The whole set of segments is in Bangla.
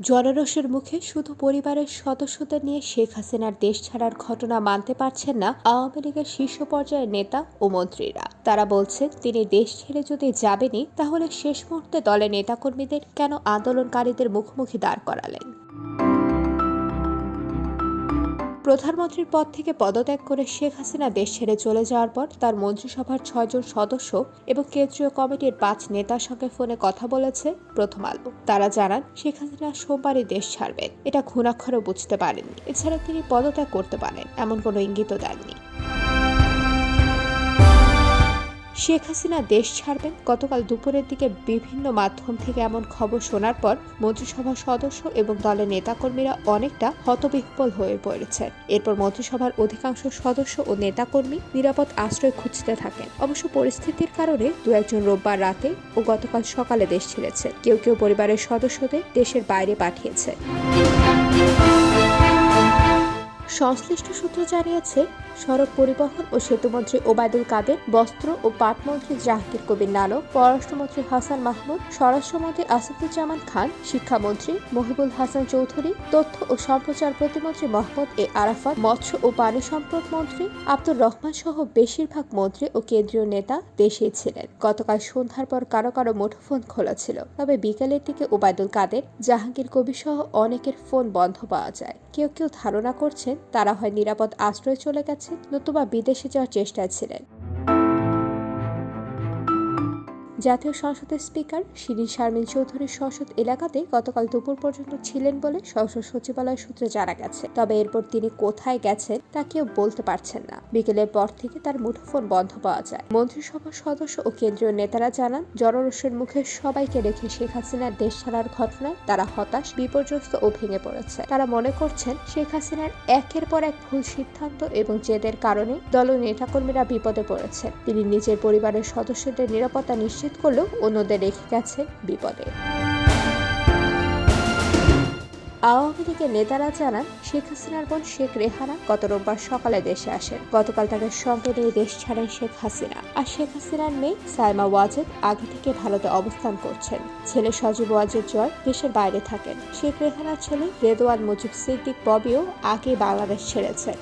জনরোষের মুখে শুধু পরিবারের সদস্যদের নিয়ে শেখ হাসিনার দেশ ছাড়ার ঘটনা মানতে পারছেন না আওয়ামী লীগের শীর্ষ পর্যায়ের নেতা ও মন্ত্রীরা। তারা বলছেন, তিনি দেশ ছেড়ে যদি যাবেনই, তাহলে শেষ মুহূর্তে দলের নেতাকর্মীদের কেন আন্দোলনকারীদের মুখোমুখি দাঁড় করালেন? প্রধানমন্ত্রীর পদ থেকে পদত্যাগ করে শেখ হাসিনা দেশ ছেড়ে চলে যাওয়ার পর তার মন্ত্রিসভার ছয়জন সদস্য এবং কেন্দ্রীয় কমিটির পাঁচ নেতার সঙ্গে ফোনে কথা বলেছে প্রথম আলো। তারা জানান, শেখ হাসিনা সোমবারই দেশ ছাড়বেন। এটা ঘুণাক্ষরেও বুঝতে পারেননি। এছাড়া তিনি পদত্যাগ করতে পারেন, এমন কোনো ইঙ্গিতও দেননি। শেখ হাসিনা দেশ ছাড়বেন। গতকাল দুপুরের দিকে বিভিন্ন মাধ্যম থেকে এমন খবর শোনার পর মন্ত্রিসভার সদস্য এবং দলের নেতাকর্মীরা অনেকটা হতবিহ্বল হয়ে পড়েছে। এরপর মন্ত্রিসভার অধিকাংশ সদস্য ও নেতাকর্মী নিরাপদ আশ্রয় খুঁজতে থাকেন। অবশ্য পরিস্থিতির কারণে দু একজন রোববার রাতে ও গতকাল সকালে দেশ ছেড়েছে। কেউ কেউ পরিবারের সদস্যদের দেশের বাইরে পাঠিয়েছে। সংশ্লিষ্ট সূত্র জানিয়েছে সড়ক পরিবহন ও সেতুমন্ত্রী ওবায়দুল কাদের, বস্ত্র ও পাটমন্ত্রী জাহাঙ্গীর কবির নানক পররাষ্ট্রমন্ত্রী হাসান মাহমুদ স্বরাষ্ট্রমন্ত্রী আসাদুজ্জামান খান শিক্ষামন্ত্রী মহিবুল হাসান চৌধুরী, তথ্য ও সম্প্রচার প্রতিমন্ত্রী মোহাম্মদ এ আরাফাত, মৎস্য ও পানি সম্পদ মন্ত্রী আব্দুর রহমান সহ বেশিরভাগ মন্ত্রী ও কেন্দ্রীয় নেতা দেশেই ছিলেন। গতকাল সন্ধ্যার পর কারও কারও মুঠোফোন খোলা ছিল। তবে বিকেলের দিকে ওবায়দুল কাদের, জাহাঙ্গীর কবির সহ অনেকের ফোন বন্ধ পাওয়া যায়। কেউ কেউ ধারণা করছেন তারা হয় নিরাপদ আশ্রয়ে চলে গেছে নতুবা বিদেশে যাওয়ার চেষ্টায় ছিলেন। জাতীয় সংসদের স্পিকার শিরিন শারমিন চৌধুরীর সংসদ এলাকাতে গতকাল দুপুর পর্যন্ত ছিলেন বলে সংসদ সচিবালয় সূত্রে জানা গেছে। তবে এরপর তিনি কোথায় গেছেন তা কেউ বলতে পারছেন না। বিকেলের পর থেকে তার মুঠোফোন বন্ধ পাওয়া যায়। মন্ত্রিসভার সদস্য ও কেন্দ্রীয় নেতারা জানান, জনরোষের মুখে সবাইকে রেখে শেখ হাসিনার দেশ ছাড়ার ঘটনায় তারা হতাশ, বিপর্যস্ত ও ভেঙে পড়েছে। তারা মনে করছেন, শেখ হাসিনার একের পর এক ভুল সিদ্ধান্ত এবং জেদের কারণে দল ও নেতাকর্মীরা বিপদে পড়েছে তিনি নিজের পরিবারের সদস্যদের নিরাপত্তা নিশ্চিত করলেও অন্যদের রেখে গেছে বিপদে। আওয়ামী লীগের নেতারা জানান, শেখ হাসিনার বোন শেখ রেহানা গত রোববার সকালে দেশে আসেন। গতকাল তাকে সঙ্গে নিয়ে দেশ ছাড়েন শেখ হাসিনা। আর শেখ হাসিনার মেয়ে সাইমা ওয়াজেদ আগে থেকে ভারতে অবস্থান করছেন। ছেলে সজীব ওয়াজেদ জয় দেশের বাইরে থাকেন। শেখ রেহানার ছেলে রেদওয়ান মুজিব সিদ্দিক ববিও আগে বাংলাদেশ ছেড়েছেন।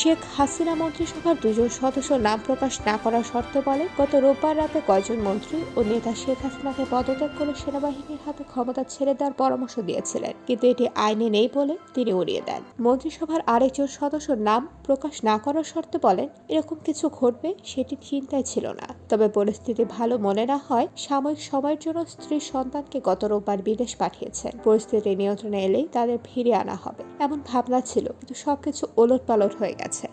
শেখ হাসিনা মন্ত্রিসভার দুজন সদস্য নাম প্রকাশ না করার শর্তে বলে গত রোববার রাতে কয়েকজন মন্ত্রী ও নেতা শেখ হাসিনাকে পদত্যাগ করে সেনাবাহিনীর হাতে ক্ষমতা ছেড়ে দেওয়ার পরামর্শ দিয়েছিলেন। কিন্তু এটি আইনে নেই বলে তিনি উড়িয়ে দেন। মন্ত্রিসভার আরেকজন সদস্য নাম প্রকাশ না করার শর্তে বলেন, এরকম কিছু ঘটবে সেটি চিন্তায় ছিল না। তবে পরিস্থিতি ভালো মনে না হয় সাময়িক সময়ের জন্য স্ত্রীর সন্তানকে গত রোববার বিদেশ পাঠিয়েছেন। পরিস্থিতি নিয়ন্ত্রণে এলেই তাদের ফিরে আনা হবে, এমন ভাবনা ছিল। কিন্তু সবকিছু ওলট পালট হয়ে গেছে।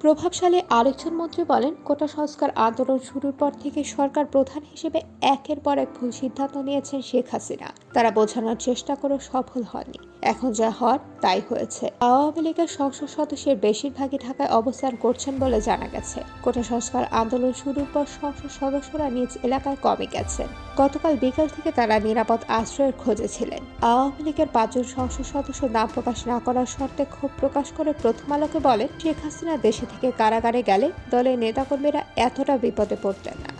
প্রভাবশালী আরেকজন মন্ত্রী বলেন, কোটা সংস্কার আন্দোলন শুরুর পর থেকে সরকার প্রধান হিসেবে একের পর এক ভুল সিদ্ধান্ত নিয়েছেন শেখ হাসিনা। তারা বোঝানোর চেষ্টা করে সফল হয়নি এখন যা হওয়ার তাই হয়েছে। আওয়ামী লীগের সংসদ সদস্যের বেশিরভাগই ঢাকায় অবস্থান করছেন বলে জানা গেছে। কোটা সংস্কার আন্দোলন শুরুর পর সংসদ সদস্যরা নিজ এলাকায় কমে গেছেন। গতকাল বিকাল থেকে তারা নিরাপদ আশ্রয়ের খোঁজে ছিলেন। আওয়ামী লীগের পাঁচজন সংসদ সদস্য নাম প্রকাশ না করার শর্তে ক্ষোভ প্রকাশ করে প্রথম আলোকে বলেন, শেখ হাসিনা দেশে থেকে কারাগারে গেলে দলের নেতাকর্মীরা এতটা বিপদে পড়তেন না।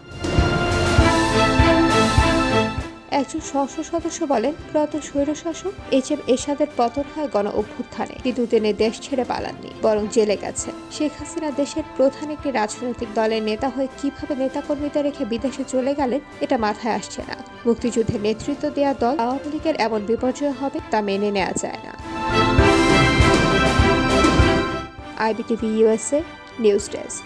একজন সংসদ সদস্য বলেন, প্রয়াত স্বৈরশাসক এইচ এম এরশাদের পতন হয় গণ অভ্যুত্থানে কিন্তু তিনি দেশ ছেড়ে পালাননি, বরং জেলে গেছেন। শেখ হাসিনা দেশের প্রধান একটি রাজনৈতিক দলের নেতা হয়ে কীভাবে নেতাকর্মীদের রেখে বিদেশে চলে গেলেন, এটা মাথায় আসছে না। মুক্তিযুদ্ধের নেতৃত্ব দেওয়া দল আওয়ামী লীগের এমন বিপর্যয় হবে তা মেনে নেওয়া যায় না। IBTV USA news desk.